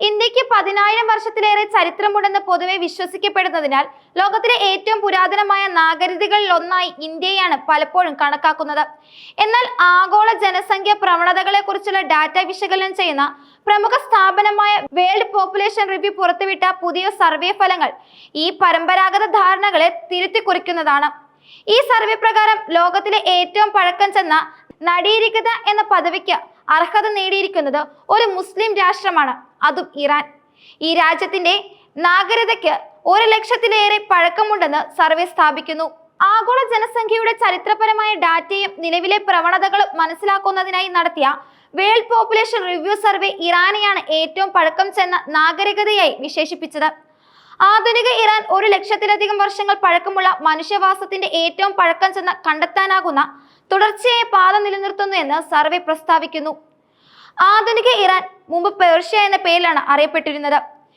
ഇന്ത്യയ്ക്ക് പതിനായിരം വർഷത്തിലേറെ ചരിത്രമുണ്ടെന്ന് പൊതുവെ വിശ്വസിക്കപ്പെടുന്നതിനാൽ ലോകത്തിലെ ഏറ്റവും പുരാതനമായ നാഗരികതകളിൽ ഒന്നായി ഇന്ത്യയാണ് പലപ്പോഴും കണക്കാക്കുന്നത്. എന്നാൽ ആഗോള ജനസംഖ്യ പ്രവണതകളെ കുറിച്ചുള്ള ഡാറ്റ വിശകലനം ചെയ്യുന്ന പ്രമുഖ സ്ഥാപനമായ വേൾഡ് പോപ്പുലേഷൻ റിവ്യൂ പുറത്തുവിട്ട പുതിയ സർവേ ഫലങ്ങൾ ഈ പരമ്പരാഗത ധാരണകളെ തിരുത്തി കുറിക്കുന്നതാണ് ഈ സർവേ പ്രകാരം ലോകത്തിലെ ഏറ്റവും പഴക്കം ചെന്ന നടീരികത എന്ന പദവിക്ക് അർഹത നേടിയിരിക്കുന്നത് ഒരു മുസ്ലിം രാഷ്ട്രമാണ്. അതും ഇറാൻ. ഈ രാജ്യത്തിന്റെ നാഗരികതയ്ക്ക് ഒരു ലക്ഷത്തിലേറെ പഴക്കമുണ്ടെന്ന് സർവേ സ്ഥാപിക്കുന്നു. ആഗോള ജനസംഖ്യയുടെ ചരിത്രപരമായ ഡാറ്റയും നിലവിലെ പ്രവണതകളും മനസ്സിലാക്കുന്നതിനായി നടത്തിയ വേൾഡ് പോപ്പുലേഷൻ റിവ്യൂ സർവേ ഇറാനെയാണ് ഏറ്റവും പഴക്കം ചെന്ന നാഗരികതയായി വിശേഷിപ്പിച്ചത്. ആധുനിക ഇറാൻ ഒരു ലക്ഷത്തിലധികം വർഷങ്ങൾ പഴക്കമുള്ള മനുഷ്യവാസത്തിന്റെ ഏറ്റവും പഴക്കം ചെന്ന കണ്ടെത്താനാകുന്ന തുടർച്ചയായ പാത നിലനിർത്തുന്നു എന്ന് സർവേ പ്രസ്താവിക്കുന്നു. ആധുനിക ഇറാൻ മുമ്പ് പേർഷ്യ എന്ന പേരിലാണ് അറിയപ്പെട്ടിരുന്നത്.